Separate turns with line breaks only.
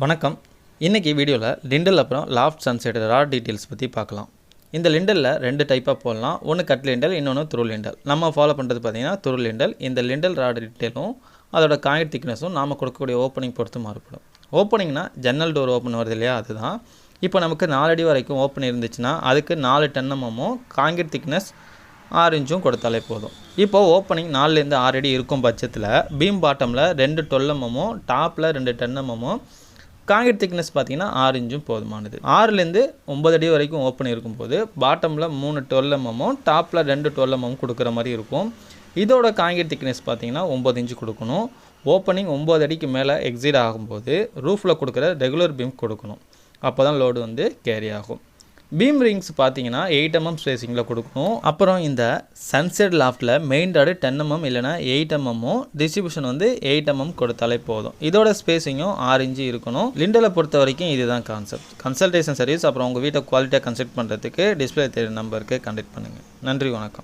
வணக்கம். இன்றைக்கி வீடியோவில் லிண்டல் அப்புறம் லாஃப்ட் சன்செட் ரா டீட்டெயில்ஸ் பற்றி பார்க்கலாம். இந்த லிண்டலில் ரெண்டு டைப்பாக போடலாம். ஒன்று கட் லிண்டல் இன்னொன்று துரு லிண்டல். நம்ம ஃபாலோ பண்ணுறது பார்த்தீங்கன்னா துரு லிண்டல். இந்த லிண்டல் ரா டீட்டெயிலும் அதோட காயிட் திக்னஸும் நாம் கொடுக்கக்கூடிய ஓப்பனிங் பொறுத்து மாறுபடும். ஓப்பனிங்னா ஜன்னல் டோர் ஓப்பன் வருது இல்லையா? அதுதான். இப்போ நமக்கு நாலடி வரைக்கும் ஓப்பன் இருந்துச்சுன்னா அதுக்கு நாலு டன்னமும் காங்கிரீட் திக்னஸ் ஆறு இன்ச்சும் கொடுத்தாலே போதும். இப்போது ஓப்பனிங் நாலுலேருந்து ஆறு அடி இருக்கும் பட்சத்தில் பீம் பாட்டமில் ரெண்டு டொல்லமும் டாப்பில் ரெண்டு டென்னமும் காங்கிரீட் திக்னஸ் பார்த்தீங்கன்னா ஆறு இன்ச்சும் போதுமானது. ஆறுலேருந்து ஒம்பது அடி வரைக்கும் ஓப்பன் இருக்கும்போது பாட்டமில் மூணு டுவெல் எம்எம்மும் டாப்பில் ரெண்டு டொல்லமும் கொடுக்குற மாதிரி இருக்கும். இதோட காங்கிரீட் திக்னஸ் பார்த்தீங்கன்னா ஒம்பது இன்ச்சு கொடுக்கணும். ஓப்பனிங் ஒம்பது அடிக்கு மேலே எக்ஸிட் ஆகும்போது ரூஃபில் கொடுக்குற ரெகுலர் பீம் கொடுக்கணும். அப்போ தான் லோடு வந்து கேரி ஆகும். பீம் ரிங்ஸ் பார்த்தீங்கன்னா எயிட் எம்எம் ஸ்பேசிங்கில் கொடுக்கணும். அப்புறம் இந்த சன்செட் லாஃப்ட்டில் மெயின் டாடு டென் எம்எம் இல்லைனா எயிட் எம்எம்மும் டிஸ்ட்ரிபியூஷன் வந்து எயிட் எம்எம் கொடுத்தாலே போதும். இதோட ஸ்பேசிங்கும் ஆறு இன்ச்சு இருக்கணும். லிண்டலை பொறுத்த வரைக்கும் இதுதான் கான்செப்ட் கன்சல்டேஷன் சர்வீஸ் அப்புறம் உங்கள் வீட்டை குவாலிட்டியாக கன்சல்ட் பண்ணுறதுக்கு டிஸ்பிளே தெரியும் நம்பருக்கு கண்டக்ட் பண்ணுங்கள் நன்றி வணக்கம்.